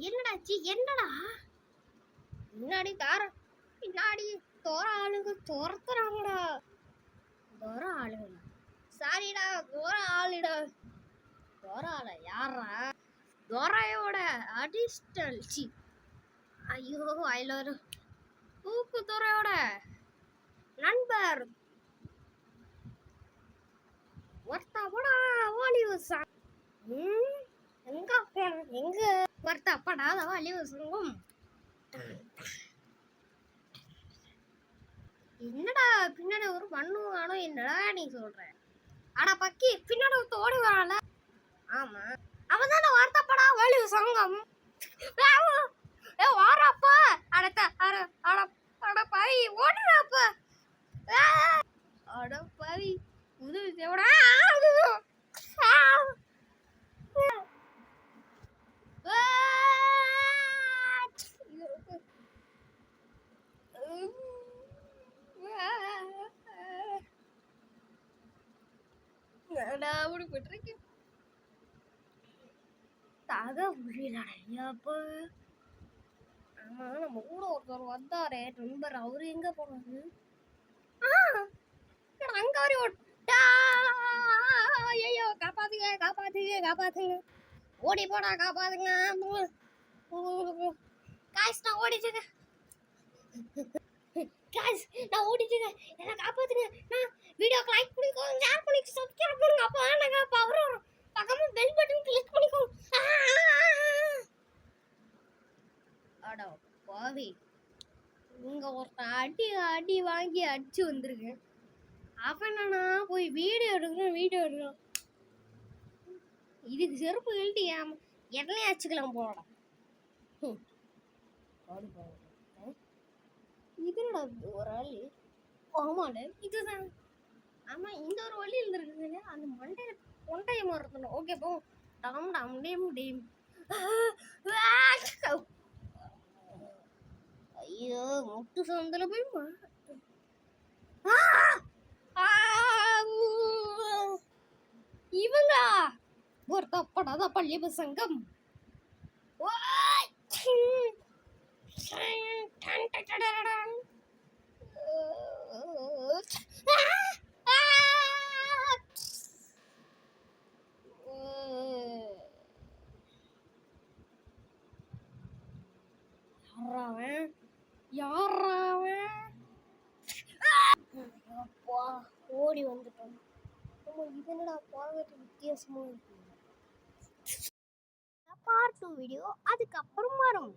என்னடாச்சு என்னடா முன்னாடி தார பின்னாடி தோற ஆளுங்க துரத்துறாங்கடா. தோற ஆளுங்க. சாரிடா தோற ஆளுடா. தோற ஆள யாரா தோரையோட அடிஸ்டல் சி. ஐயோ அதில் தூக்குத்துறையோட துறையோட. நண்பர். ஒருத்தா போடா ஓலிவு சாங் எங்க எங்க? ஒருத்தா படாத வாலிவு சங்கம். என்னடா பின்னாடி ஒரு மண்ணு காணும் என்னடா நீ சொல்ற? அட பக்கி பின்னாடி ஒருத்த ஓடி வரான்ல. ஆமா. அவன் தானே வார்த்தைப்படா ஓலிவு சங்கம். அடத்த அட அட அட பாவி ஓடுறாப்பா அட பாவி உதவி தேவடா. அப்படி போட்டிருக்கேன் தாக ஆமா நம்ம கூட ஒருத்தர் வந்தாரே நண்பர். அவரு எங்க போனாரு? ஆ என்னடா அங்க வரை ஓட்டா ஐயோ காப்பாத்துங்க காப்பாத்துங்க காப்பாத்துங்க. ஓடி போடா காப்பாத்துங்க. காய்ஸ் நான் ஓடிச்சுங்க காய்ஸ் நான் ஓடிச்சுங்க என்ன காப்பாத்துங்க. நான் வீடியோக்கு லைக் பண்ணிக்கோங்க ஷேர் பண்ணி சப்ஸ்கிரைப் பண்ணுங்க அப்போ நாங்க பவர் வரும் பக்கமா பெல் பட்டன் கிளிக் பண்ணிக்கோங்க ஆ, ஆ, ஆ, ஆ. அட பாவி. இங்க ஒருத்தன் அடி அடி வாங்கி அடிச்சு வந்திருக்கேன் அவன் என்னன்னா போய் வீடியோ எடுக்கணும் வீடியோ எடுக்கணும் இதுக்கு செருப்பு கழட்டி ஏன் எண்ணெய் அச்சுக்கலாம் போடா ஹம். இதுடா ஒரு ஆள். ஆமாடா இதுதான். ஆமா இந்த ஒரு வழி இருந்திருக்குங்க அந்த மண்டைய கொண்டைய மறக்கணும் ஓகே போ. டாம் டாம் டேம் டேம் ஐயோ முட்டு சந்தில போய் மா- ஒரு தப்படாத பள்ளி பசங்கம் யா சிம்! சிம்! டன் டன் டன் டன் டன். ஆ! ஆ! யாரா அவன்? யாரா அவன்? அப்பா, ஓடி வந்துட்டோம். ஆமா, இது என்னடா பார்க்கறதுக்கு வித்தியாசமா இருக்கு. பார்ட் டூ வீடியோ அதுக்கப்புறம் வரும்.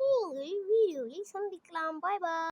நீங்கள் வீடியோவில் சந்திக்கலாம். பாய் பாய்